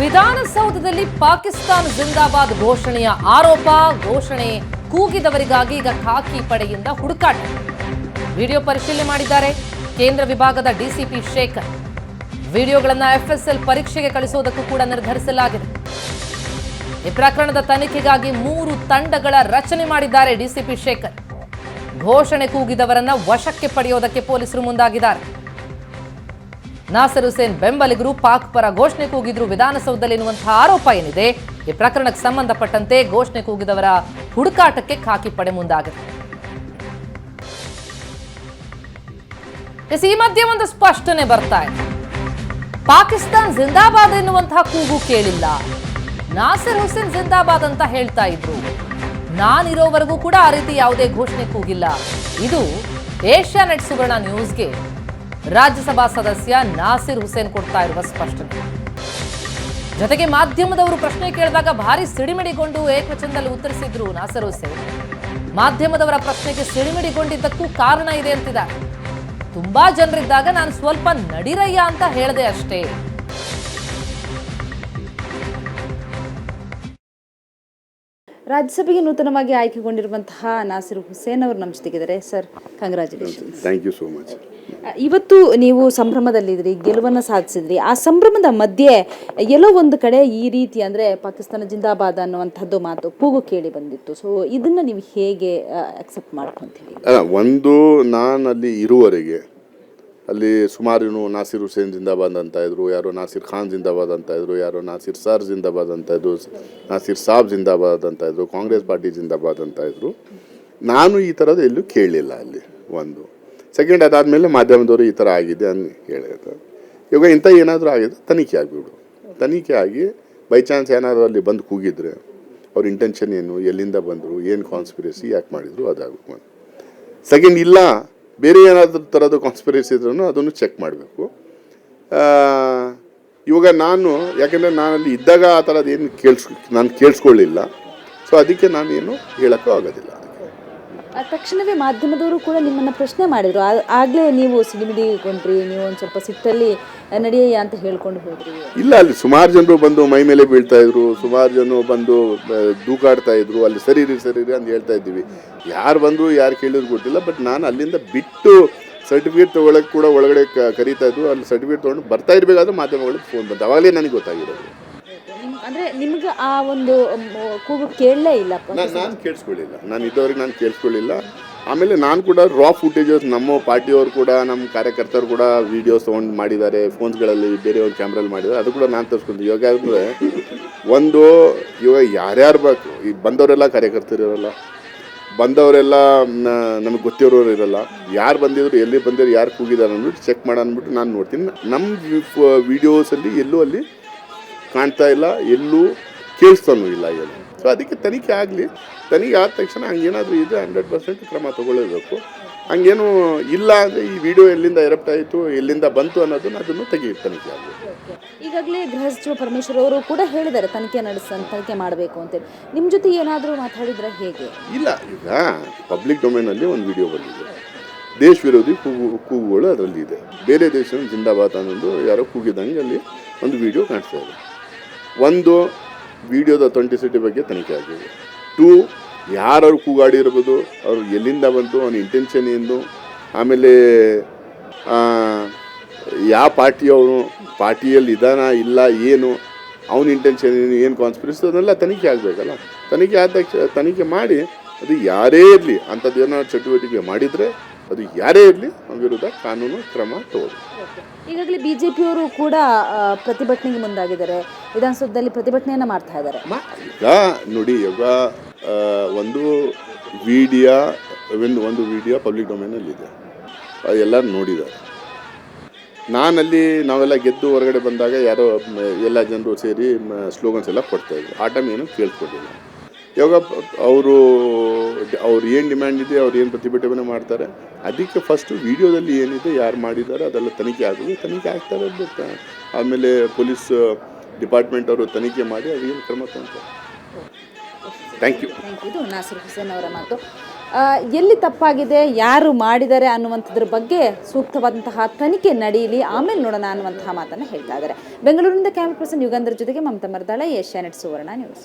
ವಿಧಾನಸೌಧದಲ್ಲಿ ಪಾಕಿಸ್ತಾನ ಜಿಂದಾಬಾದ್ ಘೋಷಣೆಯ ಆರೋಪ. ಘೋಷಣೆ ಕೂಗಿದವರಿಗಾಗಿ ಈಗ ಖಾಕಿ ಪಡೆಯಿಂದ ಹುಡುಕಾಟ. ವಿಡಿಯೋ ಪರಿಶೀಲನೆ ಮಾಡಿದ್ದಾರೆ ಕೇಂದ್ರ ವಿಭಾಗದ ಡಿಸಿಪಿ ಶೇಖರ್. ವಿಡಿಯೋಗಳನ್ನು ಎಫ್ಎಸ್ಎಲ್ ಪರೀಕ್ಷೆಗೆ ಕಳಿಸುವುದಕ್ಕೂ ಕೂಡ ನಿರ್ಧರಿಸಲಾಗಿದೆ. ಈ ಪ್ರಕರಣದ ತನಿಖೆಗಾಗಿ ಮೂರು ತಂಡಗಳ ರಚನೆ ಮಾಡಿದ್ದಾರೆ ಡಿಸಿಪಿ ಶೇಖರ್. ಘೋಷಣೆ ಕೂಗಿದವರನ್ನ ವಶಕ್ಕೆ ಪಡೆಯೋದಕ್ಕೆ ಪೊಲೀಸರು ಮುಂದಾಗಿದ್ದಾರೆ. ನಾಸರ್ ಹುಸೇನ್ ಬೆಂಬಲಿಗರು ಪಾಕ್ ಪರ ಘೋಷಣೆ ಕೂಗಿದ್ರು ವಿಧಾನಸೌಧದಲ್ಲಿ ಎನ್ನುವಂತಹ ಆರೋಪ ಏನಿದೆ, ಈ ಪ್ರಕರಣಕ್ಕೆ ಸಂಬಂಧಪಟ್ಟಂತೆ ಘೋಷಣೆ ಕೂಗಿದವರ ಹುಡುಕಾಟಕ್ಕೆ ಖಾಕಿ ಪಡೆ ಮುಂದಾಗುತ್ತೆ ಈ ಮಧ್ಯೆ ಒಂದು ಸ್ಪಷ್ಟನೆ ಬರ್ತಾ ಇದೆ. ಪಾಕಿಸ್ತಾನ್ ಜಿಂದಾಬಾದ್ ಎನ್ನುವಂತಹ ಕೂಗು ಕೇಳಿಲ್ಲ. ನಾಸರ್ ಹುಸೇನ್ ಜಿಂದಾಬಾದ್ ಅಂತ ಹೇಳ್ತಾ ಇದ್ರು. ನಾನಿರೋವರೆಗೂ ಕೂಡ ಆ ರೀತಿ ಯಾವುದೇ ಘೋಷಣೆ ಕೂಗಿಲ್ಲ. ಇದು ಏಷ್ಯಾ ನೆಟ್ ಸುವರ್ಣ ನ್ಯೂಸ್ಗೆ ರಾಜ್ಯಸಭಾ ಸದಸ್ಯ ನಾಸಿರ್ ಹುಸೇನ್ ಕೊಡ್ತಾ ಇರುವ ಸ್ಪಷ್ಟನೆ. ಜೊತೆಗೆ ಮಾಧ್ಯಮದವರು ಪ್ರಶ್ನೆ ಕೇಳಿದಾಗ ಭಾರಿ ಸಿಡಿಮಿಡಿಗೊಂಡು ಏಕವಚನದಲ್ಲಿ ಉತ್ತರಿಸಿದ್ರು ನಾಸಿರ್ ಹುಸೇನ್. ಮಾಧ್ಯಮದವರ ಪ್ರಶ್ನೆಗೆ ಸಿಡಿಮಿಡಿಗೊಂಡಿದ್ದಕ್ಕೂ ಕಾರಣ ಇದೆ ಅಂತಿದ್ದಾರೆ ತುಂಬಾ ಜನರಿದ್ದಾಗ ನಾನು ಸ್ವಲ್ಪ ನಡಿರಯ್ಯ ಅಂತ ಹೇಳಿದೆ ಅಷ್ಟೇ. ರಾಜ್ಯಸಭೆಗೆ ನೂತನವಾಗಿ ಆಯ್ಕೆಗೊಂಡಿರುವಂತಹ ನಾಸಿರ್ ಹುಸೇನ್ ಅವರು ನಮ್ಮ ಜೊತೆಗಿದ್ದಾರೆ. Sir congratulation thank you so much ಇವತ್ತು ನೀವು ಸಂಭ್ರಮದಲ್ಲಿದ್ರಿ ಗೆಲುವನ್ನು ಸಾಧಿಸಿದ್ರಿ. ಆ ಸಂಭ್ರಮದ ಮಧ್ಯೆ ಎಲ್ಲೋ ಒಂದು ಕಡೆ ಈ ರೀತಿ ಅಂದರೆ ಪಾಕಿಸ್ತಾನ ಜಿಂದಾಬಾದ್ ಅನ್ನುವಂಥದ್ದು ಮಾತು ಕೂಗು ಕೇಳಿ ಬಂದಿತ್ತು. ಸೊ ಇದನ್ನು ನೀವು ಹೇಗೆ ಅಕ್ಸೆಪ್ಟ್ ಮಾಡ್ಕೊಂತೀವಿ ಅಲ್ಲ ಒಂದು ನಾನು ಅಲ್ಲಿ ಇರುವವರೆಗೆ ಅಲ್ಲಿ ಸುಮಾರಿನೂ ನಾಸಿರ್ ಹುಸೇನ್ ಜಿಂದಾಬಾದ್ ಅಂತ ಇದ್ರು, ಯಾರೋ ನಾಸಿರ್ ಖಾನ್ ಜಿಂದಾಬಾದ್ ಅಂತ ಇದ್ರು, ಯಾರೋ ನಾಸಿರ್ ಸರ್ ಜಿಂದಾಬಾದ್ ಅಂತ ಇದ್ರು, ನಾಸಿರ್ ಸಾಬ್ ಜಿಂದಾಬಾದ್ ಅಂತ ಇದ್ರು, ಕಾಂಗ್ರೆಸ್ ಪಾರ್ಟಿ ಜಿಂದಾಬಾದ್ ಅಂತ ಇದ್ರು. ನಾನು ಈ ಥರದ್ದು ಎಲ್ಲೂ ಕೇಳಲಿಲ್ಲ ಅಲ್ಲಿ ಒಂದು. ಸೆಕೆಂಡ್ ಅದಾದಮೇಲೆ ಮಾಧ್ಯಮದವರು ಈ ಥರ ಆಗಿದೆ ಅಂತ ಹೇಳಿದ್ರು ಇವಾಗ ಇಂಥ ಏನಾದರೂ ಆಗಿದೆ ತನಿಖೆ ಆಗಿಬಿಡು. ತನಿಖೆ ಆಗಿ ಬೈ ಚಾನ್ಸ್ ಏನಾದರೂ ಅಲ್ಲಿ ಬಂದು ಕೂಗಿದ್ರೆ ಅವ್ರ ಇಂಟೆನ್ಷನ್ ಏನು, ಎಲ್ಲಿಂದ ಬಂದರು, ಏನು ಕಾನ್ಸ್ಪಿರಸಿ ಯಾಕೆ ಮಾಡಿದ್ರು ಅದಾಗಬೇಕು ಸೆಕೆಂಡ್ ಇಲ್ಲ ಬೇರೆ ಏನಾದರೂ ಥರದ ಕಾನ್ಸ್ಪಿರಸಿ ಇದ್ರೂ ಅದನ್ನು ಚೆಕ್ ಮಾಡಬೇಕು. ಇವಾಗ ನಾನು, ಯಾಕೆಂದರೆ ನಾನಲ್ಲಿ ಇದ್ದಾಗ ಆ ಥರದ್ದು ಏನು ಕೇಳಿಸ್, ನಾನು ಕೇಳಿಸ್ಕೊಳ್ಳಿಲ್ಲ. ಸೊ ಅದಕ್ಕೆ ನಾನೇನು ಹೇಳೋಕ್ಕೂ ಆಗೋದಿಲ್ಲ. ತಕ್ಷಣವೇ ಮಾಧ್ಯಮದವರು ಕೂಡ ನಿಮ್ಮನ್ನು ಪ್ರಶ್ನೆ ಮಾಡಿದರು. ಆಗಲೇ ನೀವು ಸಿಡಿಮಿಡಿಗೊಂಡ್ರಿ ನೀವು ಒಂದು ಸ್ವಲ್ಪ ಸಿಟ್ಟಲ್ಲಿ ನಡೆಯ ಅಂತ ಹೇಳ್ಕೊಂಡು ಹೋದ್ರಿ. ಇಲ್ಲ, ಅಲ್ಲಿ ಸುಮಾರು ಜನರು ಬಂದು ಮೈ ಮೇಲೆ ಬೀಳ್ತಾ ಇದ್ರು, ಸುಮಾರು ಜನರು ಬಂದು ದೂಕಾಡ್ತಾ ಇದ್ರು, ಅಲ್ಲಿ ಸರಿ ರೀ ಅಂತ ಹೇಳ್ತಾ ಇದ್ದೀವಿ. ಯಾರು ಬಂದರು, ಯಾರು ಕೇಳಿದ್ರು ಗೊತ್ತಿಲ್ಲ, ಬಟ್ ನಾನು ಅಲ್ಲಿಂದ ಬಿಟ್ಟು ಸರ್ಟಿಫಿಕೇಟ್ ತೊಗೊಳಕ್ಕೆ ಕೂಡ ಒಳಗಡೆ ಕರೀತಾ ಇದ್ರು. ಅಲ್ಲಿ ಸರ್ಟಿಫಿಕೇಟ್ ತೊಗೊಂಡು ಬರ್ತಾ ಇರಬೇಕಾದ್ರೆ ಮಾಧ್ಯಮಗಳಿಗೆ ಫೋನ್ ಬಂತು. ಅವಾಗಲೇ ನನಗೆ ಗೊತ್ತಾಗಿರೋದು. ಅಂದ್ರೆ ನಿಮ್ಗೆ ಆ ಒಂದು ಕೂಗು ಕೇಳಲೇ ಇಲ್ಲ ನಾನು ಕೇಳಿಸ್ಕೊಳ್ಳಿಲ್ಲ. ನಾನು ಇದ್ದವ್ರಿಗೆ ನಾನು ಕೇಳಿಸ್ಕೊಳ್ಳಿಲ್ಲ. ಆಮೇಲೆ ನಾನು ಕೂಡ ರಾ ಫುಟೇಜಸ್ ನಮ್ಮ ಪಾರ್ಟಿಯವರು ಕೂಡ ನಮ್ಮ ಕಾರ್ಯಕರ್ತರು ಕೂಡ ವೀಡಿಯೋಸ್ ತೊಗೊಂಡು ಮಾಡಿದ್ದಾರೆ ಫೋನ್ಸ್ಗಳಲ್ಲಿ ಬೇರೆಯವ್ರ ಕ್ಯಾಮ್ರಲ್ಲಿ ಮಾಡಿದ್ದಾರೆ. ಅದು ಕೂಡ ನಾನು ತರಿಸ್ಕೊಂತೀನಿ. ಇವಾಗ ಅಂದರೆ ಒಂದು ಇವಾಗ ಯಾರ್ಯಾರು ಬೇಕು ಈ ಬಂದವರೆಲ್ಲ ಕಾರ್ಯಕರ್ತರು ಇರೋಲ್ಲ. ಬಂದವರೆಲ್ಲ ನಮಗೆ ಗೊತ್ತಿರೋರು ಇರಲ್ಲ. ಯಾರು ಬಂದಿದ್ರು ಎಲ್ಲಿ ಬಂದಿದ್ರು ಯಾರು ಕೂಗಿದ್ದಾರೆ ಅಂದ್ಬಿಟ್ಟು ಚೆಕ್ ಮಾಡೋ ಅಂದ್ಬಿಟ್ಟು ನಾನು ನೋಡ್ತೀನಿ. ನಮ್ಮ ವಿಡಿಯೋಸಲ್ಲಿ ಎಲ್ಲೂ ಅಲ್ಲಿ ಕಾಣ್ತಾ ಇಲ್ಲ ಎಲ್ಲೂ ಕೇಳಿಸ್ತಾನೂ ಇಲ್ಲ ಎಲ್ಲ ಸೊ ಅದಕ್ಕೆ ತನಿಖೆ ಆಗಲಿ ತನಿಖೆ ಆದ ತಕ್ಷಣ ಹಂಗೇನಾದರೂ ಇದೆ ಹಂಡ್ರೆಡ್ ಪರ್ಸೆಂಟ್ ಕ್ರಮ ತಗೊಳ್ಳೇಬೇಕು. ಹಂಗೇನು ಇಲ್ಲ ಅಂದರೆ ಈ ವಿಡಿಯೋ ಎಲ್ಲಿಂದ ಎರಪ್ಟ್ ಆಯಿತು ಎಲ್ಲಿಂದ ಬಂತು ಅನ್ನೋದನ್ನ ಅದನ್ನು ತೆಗಿ ತನಿಖೆ ಆಗಬೇಕು ಈಗಾಗಲೇ ಗೃಹ ಸಚಿವ ಪರಮೇಶ್ವರ್ ಅವರು ಕೂಡ ಹೇಳಿದ್ದಾರೆ ತನಿಖೆ ನಡೆಸ ತನಿಖೆ ಮಾಡಬೇಕು ಅಂತೇಳಿ. ನಿಮ್ಮ ಜೊತೆ ಏನಾದರೂ ಮಾತಾಡಿದ್ರೆ ಹೇಗೆ? ಇಲ್ಲ ಈಗ ಪಬ್ಲಿಕ್ ಡೊಮೇನಲ್ಲಿ ಒಂದು ವಿಡಿಯೋ ಬಂದಿದೆ. ದೇಶ ವಿರೋಧಿ ಕೂಗು ಕೂಗುಗಳು ಅದರಲ್ಲಿ ಇದೆ. ಬೇರೆ ದೇಶ ಜಿಂದಾಬಾದ್ ಅನ್ನೋದು ಯಾರೋ ಕೂಗಿದಂಗೆ ಅಲ್ಲಿ ಒಂದು ವಿಡಿಯೋ ಕಾಣಿಸ್ತಾ ಇದೆ. ಒಂದು, ವಿಡಿಯೋದ ಅಥೆಂಟಿಸಿಟಿ ಬಗ್ಗೆ ತನಿಖೆ ಆಗಿದೆ. ಟೂ ಯಾರವ್ರು ಕೂಗಾಡಿರ್ಬೋದು ಅವ್ರು ಎಲ್ಲಿಂದ ಬಂತು, ಅವನ ಇಂಟೆನ್ಷನ್ ಏನು, ಆಮೇಲೆ ಯಾವ ಪಾರ್ಟಿಯವನು ಪಾರ್ಟಿಯಲ್ಲಿ ಇದಾನ, ಇಲ್ಲ, ಏನು, ಅವನ ಇಂಟೆನ್ಷನ್ ಏನು ಏನು ಕಾನ್ಸ್ಪಿರಸಿ ಅದನ್ನೆಲ್ಲ ತನಿಖೆ ಆಗಬೇಕಲ್ಲ. ತನಿಖೆ ಆದ ತನಿಖೆ ಮಾಡಿ, ಅದು ಯಾರೇ ಇರಲಿ ಅಂಥದ್ದೇನೋ ಚಟುವಟಿಕೆ ಮಾಡಿದರೆ ಅದು ಯಾರೇ ಇರಲಿ ವಿರುದ್ಧ ಕಾನೂನು ಕ್ರಮ ತಗೋಬೇಕು ಈಗಾಗಲೇ ಬಿಜೆಪಿಯವರು ಕೂಡ ಪ್ರತಿಭಟನೆಗೆ ಮುಂದಾಗಿದ್ದಾರೆ. ವಿಧಾನಸೌಧದಲ್ಲಿ ಪ್ರತಿಭಟನೆಯನ್ನು ಮಾಡ್ತಾ ಇದ್ದಾರೆ. ಈಗ ನೋಡಿ ಇವಾಗ ಆ, ಒಂದು ವಿಡಿಯೋ ಒಂದು ಒಂದು ವಿಡಿಯೋ ಪಬ್ಲಿಕ್ ಡೊಮೇನಲ್ಲಿದೆ ಎಲ್ಲರೂ ನೋಡಿದ್ದಾರೆ. ನಾನಲ್ಲಿ ನಾವೆಲ್ಲ ಗೆದ್ದು ಹೊರಗಡೆ ಬಂದಾಗ ಯಾರೋ ಎಲ್ಲ ಜನರು ಸೇರಿ ಸ್ಲೋಗನ್ಸ್ ಎಲ್ಲ ಕೊಡ್ತಾಯಿದ್ರು ಆ ಟೈಮ್ ಏನು ಕೇಳ್ಕೊಂಡಿಲ್ಲ. ಇವಾಗ ಅವರು, ಅವ್ರು ಏನು ಡಿಮ್ಯಾಂಡ್ ಇದೆ, ಅವ್ರು ಏನು ಪ್ರತಿಭಟನೆ ಮಾಡ್ತಾರೆ, ಅದಕ್ಕೆ ಫಸ್ಟು ವಿಡಿಯೋದಲ್ಲಿ ಏನಿದೆ, ಯಾರು ಮಾಡಿದ್ದಾರೆ ಅದೆಲ್ಲ ತನಿಖೆ ಆಗೋದು, ತನಿಖೆ ಆಗ್ತಾರೆ ಆಮೇಲೆ ಪೊಲೀಸ್ ಡಿಪಾರ್ಟ್ಮೆಂಟ್ ಅವರು ತನಿಖೆ ಮಾಡಿ ಅದೇನು ಕ್ರಮ ತಗೊಳ್ತಾರೆ ಥ್ಯಾಂಕ್ ಯು ಇದು ನಾಸಿರ್ ಹುಸೇನ್ ಅವರ ಮಾತು. ಎಲ್ಲಿ ತಪ್ಪಾಗಿದೆ, ಯಾರು ಮಾಡಿದ್ದಾರೆ ಅನ್ನುವಂಥದ್ರ ಬಗ್ಗೆ ಸೂಕ್ತವಾದಂತಹ ತನಿಖೆ ನಡೆಯಲಿ, ಆಮೇಲೆ ನೋಡೋಣ ಅನ್ನುವಂತಹ ಮಾತನ್ನು ಹೇಳ್ತಾ ಇದ್ದಾರೆ. ಬೆಂಗಳೂರಿನಿಂದ ಕ್ಯಾಮ್ರಾ ಪರ್ಸನ್ ಯುಗಂಧರ್ ಜೊತೆಗೆ Mamata Maradala Asianet Suvarna news.